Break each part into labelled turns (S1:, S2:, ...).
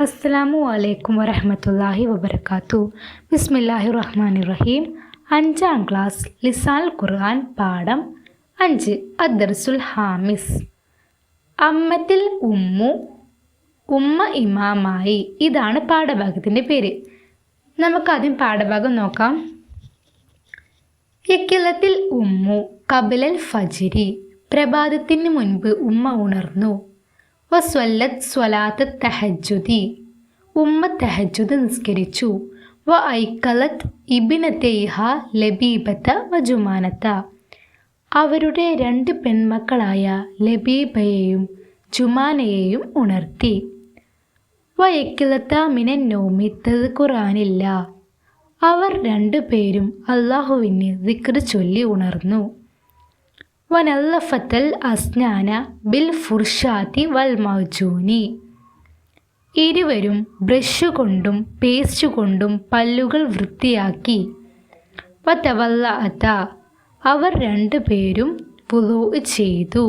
S1: അസ്സലാമു അലൈക്കും വരഹമത്തല്ലാഹി വബർക്കാത്തു ബിസ്മില്ലാഹി റഹ്മാൻ റഹീം അഞ്ചാം ക്ലാസ് ലിസാൽ ഖുർആൻ പാഠം അഞ്ച്. അദർസുൽ ഹാമിസ്. അമ്മത്തിൽ ഉമ്മു ഉമ്മ ഇമാമായി. ഇതാണ് പാഠഭാഗത്തിന്റെ പേര്. നമുക്കാദ്യം പാഠഭാഗം നോക്കാം. യക്കിലത്തിൽ ഉമ്മു കബലൽ ഫജിരി. പ്രഭാതത്തിന് മുൻപ് ഉമ്മ ഉണർന്നു. വസ്വല്ലത് സ്വലാത്ത് തഹജുദി ഉമ്മ തഹജുദ് നിസ്കരിച്ചു. വ ഐക്കലത്ത് തേഹ ലബീബത്ത വജുമാനത്ത അവരുടെ രണ്ട് പെൺമക്കളായ ലബീബയെയും ജുമാനയെയും ഉണർത്തി. വയക്കിലത്ത മിനൻ നോമി ഖുറാനില്ല അവർ രണ്ടുപേരും അള്ളാഹുവിന് ദിക്ർ ചൊല്ലി ഉണർന്നു. വനല്ലഫത്തൽ അസ്നാന ബിൽ ഫുർഷാത്തി വൽ മൗജൂനി. ഇരുവരും ബ്രഷ് കൊണ്ടും പേസ്റ്റ് കൊണ്ടും പല്ലുകൾ വൃത്തിയാക്കി. വത്തവല്ല അത അവർ രണ്ടുപേരും വുളു ചെയ്തു.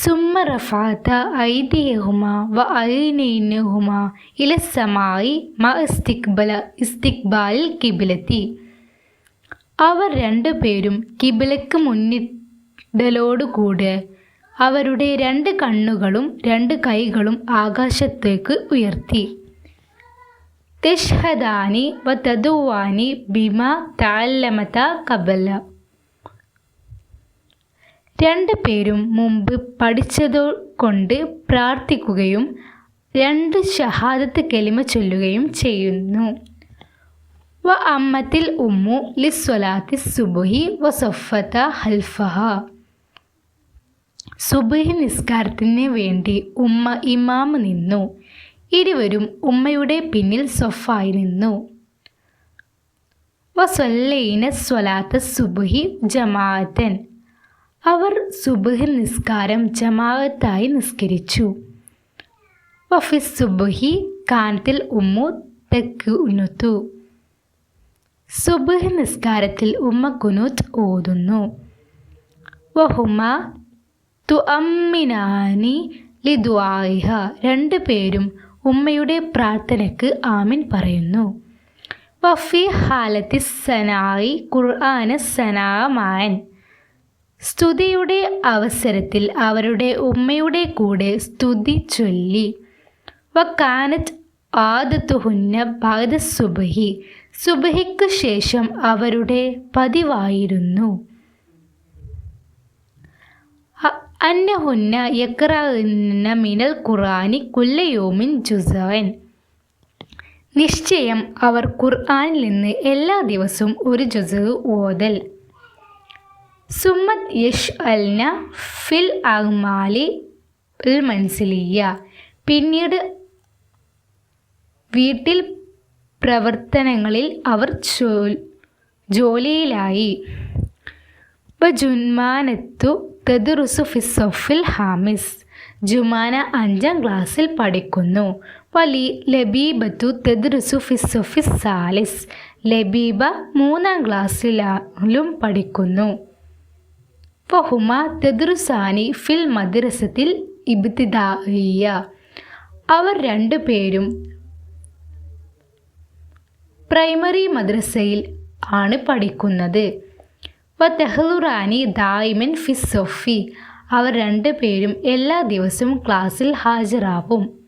S1: സുമ്മ റഫാത്ത ഐദിയഹുമ വ ഐനൈനഹുമ ഇലസമായി മ ഇസ്തിക്ബല ഇസ്തിക്ബാലിൽ കിബിലത്തി. അവർ രണ്ടുപേരും കിബിലക്ക് മുന്നിടലോടുകൂടെ അവരുടെ രണ്ട് കണ്ണുകളും രണ്ട് കൈകളും ആകാശത്തേക്ക് ഉയർത്തി. തെഷ്ഹദാനി വ തദുവാനി ബിമ താല്ലമത കബല. രണ്ട് പേരും മുമ്പ് പഠിച്ചതോ കൊണ്ട് പ്രാർത്ഥിക്കുകയും രണ്ട് ഷഹാദത്ത് കെലിമ ചൊല്ലുകയും ചെയ്യുന്നു. വ അമ്മത്തിൽ ഉമ്മു ലിസ്വലാത്തി സുബുഹി വ സൊഫത്ത ഹൽഫഹ. സുബഹി നിസ്കാരത്തിന് വേണ്ടി ഉമ്മ ഇമാമ് നിന്നു. ഇരുവരും ഉമ്മയുടെ പിന്നിൽ സൊഫായി നിന്നു. വ സൊല്ലൈന സ്വലാത്ത സുബുഹി ജമാഅത്തൻ. അവർ സുബുഹി നിസ്കാരം ജമാഅത്തായി നിസ്കരിച്ചു. വഫിസ് സുബുഹി കാനത്തിൽ ഉമ്മു തെക്ക് ഉന്നുത്തു. സുബഹ് നിസ്കാരത്തിൽ ഉമ്മ കുനൂത്ത് ഓതുന്നു. വഹുമ തു തുഅമ്മിനാനി ലിദ്വായിഹ രണ്ടു പേരും ഉമ്മയുടെ പ്രാർത്ഥനയ്ക്ക് ആമിൻ പറയുന്നു. വഫി ഹാലത്തി സനായി ഖുർആന സനാമാൻ. സ്തുതിയുടെ അവസരത്തിൽ അവരുടെ ഉമ്മയുടെ കൂടെ സ്തുതി ചൊല്ലി. വക്കാനത്ത് ആദത്തുഹുന്ന ബാദ സുബഹി. സുബഹിക്ക് ശേഷം അവരുടെ പതിവായിരുന്നു. അന്നഹുന്ന യക്രാന്ന മിനൽ ഖുറാനി കുല്ലയോമിൻ ജുസാൻ. നിശ്ചയം അവർ ഖുർആനിൽ നിന്ന് എല്ലാ ദിവസവും ഒരു ജുസ് ഓതൽ. സുമത് യഷ് അൽന ഫിൽ അഹ്മാലി മൻസിലിയ. പിന്നീട് വീട്ടിൽ പ്രവർത്തനങ്ങളിൽ അവർ ജോലിയിലായി. ജുന്മാനത്തു തെദുറുസു ഫിസോഫിൽ ഹാമിസ്. ജുമാന അഞ്ചാം ക്ലാസ്സിൽ പഠിക്കുന്നു. വലി ലബീബത്തു തെദുറുസു ഫിസോഫി സാലിസ്. ലബീബ മൂന്നാം ക്ലാസ്സിലും പഠിക്കുന്നു. ഫഹുമ തെദുറുസാനി ഫിൽ മദ്രസത്തിൽ ഇബ്തിദായിയ അവർ രണ്ടുപേരും പ്രൈമറി മദ്രസയിൽ ആണ് പഠിക്കുന്നത്. വ തെഹ്ലുറാനി ദായിമൻ ഫിസൊഫി അവർ രണ്ടുപേരും എല്ലാ ദിവസവും ക്ലാസ്സിൽ ഹാജരാവും.